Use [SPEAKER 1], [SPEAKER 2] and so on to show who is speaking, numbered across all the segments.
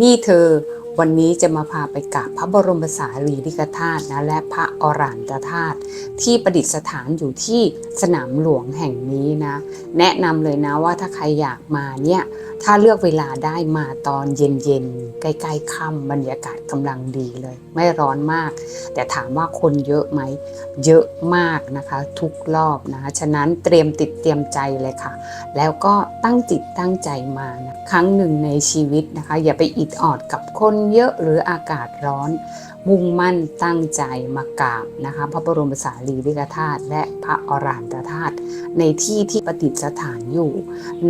[SPEAKER 1] นี่เธอ วันนี้จะมาพาไปกราบพระบรมสารีริกธาตุนะและพระอรหันตธาตุที่ประดิษฐานอยู่ที่สนามหลวงแห่งนี้นะ แนะนำเลยนะว่าถ้าใครอยากมาเนี่ยถ้าเลือกเวลาได้มาตอนเย็นๆใกล้ๆค่ำบรรยากาศกำลังดีเลย ไม่ร้อนมาก แต่ถามว่าคนเยอะไหมเยอะมากนะคะ ทุกรอบนะคะฉะนั้นเตรียมติดเตรียมใจเลยค่ะ แล้วก็ตั้งจิตตั้งใจมานะครั้งหนึ่งในชีวิตนะคะ อย่าไปอิดออดกับคนเยอะหรืออากาศร้อน มุ่งมั่นตั้งใจมากราบนะคะพระบรมสารีริกธาตุและพระอรหันตธาตุในที่ที่ประดิษฐานอยู่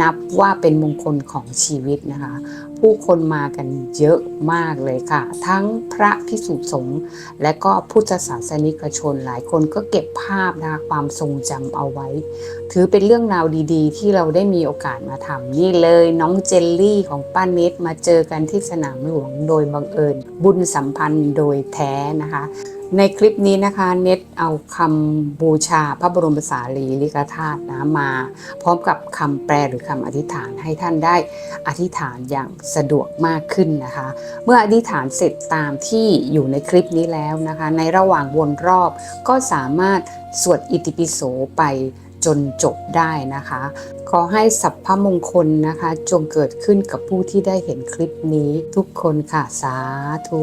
[SPEAKER 1] นับว่าเป็นมงคลของชีวิตนะคะ ผู้คนมากันเยอะมากเลยค่ะ ทั้งพระพิสุสงฆ์และก็พุทธศาสนิกชนหลายคนก็เก็บภาพนะคะความทรงจำเอาไว้ ถือเป็นเรื่องราวดีๆ ที่เราได้มีโอกาสมาทำนี่เลยน้องเจลลี่ของป้าเนตมาเจอกันที่สนามหลวงโดยยบังเอิญ บุญสัมพันธ์โดยแท้นะคะ ในคลิปนี้นะคะเน็ตเอาคำบูชาพระบรมสารีริกธาตุนะมา พร้อมกับคำแปลหรือคำอธิษฐานให้ท่านได้อธิษฐานอย่างสะดวกมากขึ้นนะคะ เมื่ออธิษฐานเสร็จตามที่อยู่ในคลิปนี้แล้วนะคะ ในระหว่างวนรอบก็สามารถสวดอิติปิโสไป จนจบได้นะคะ ขอให้สัพพมงคลนะคะ จงเกิดขึ้นกับผู้ที่ได้เห็นคลิปนี้ทุกคนค่ะ สาธุ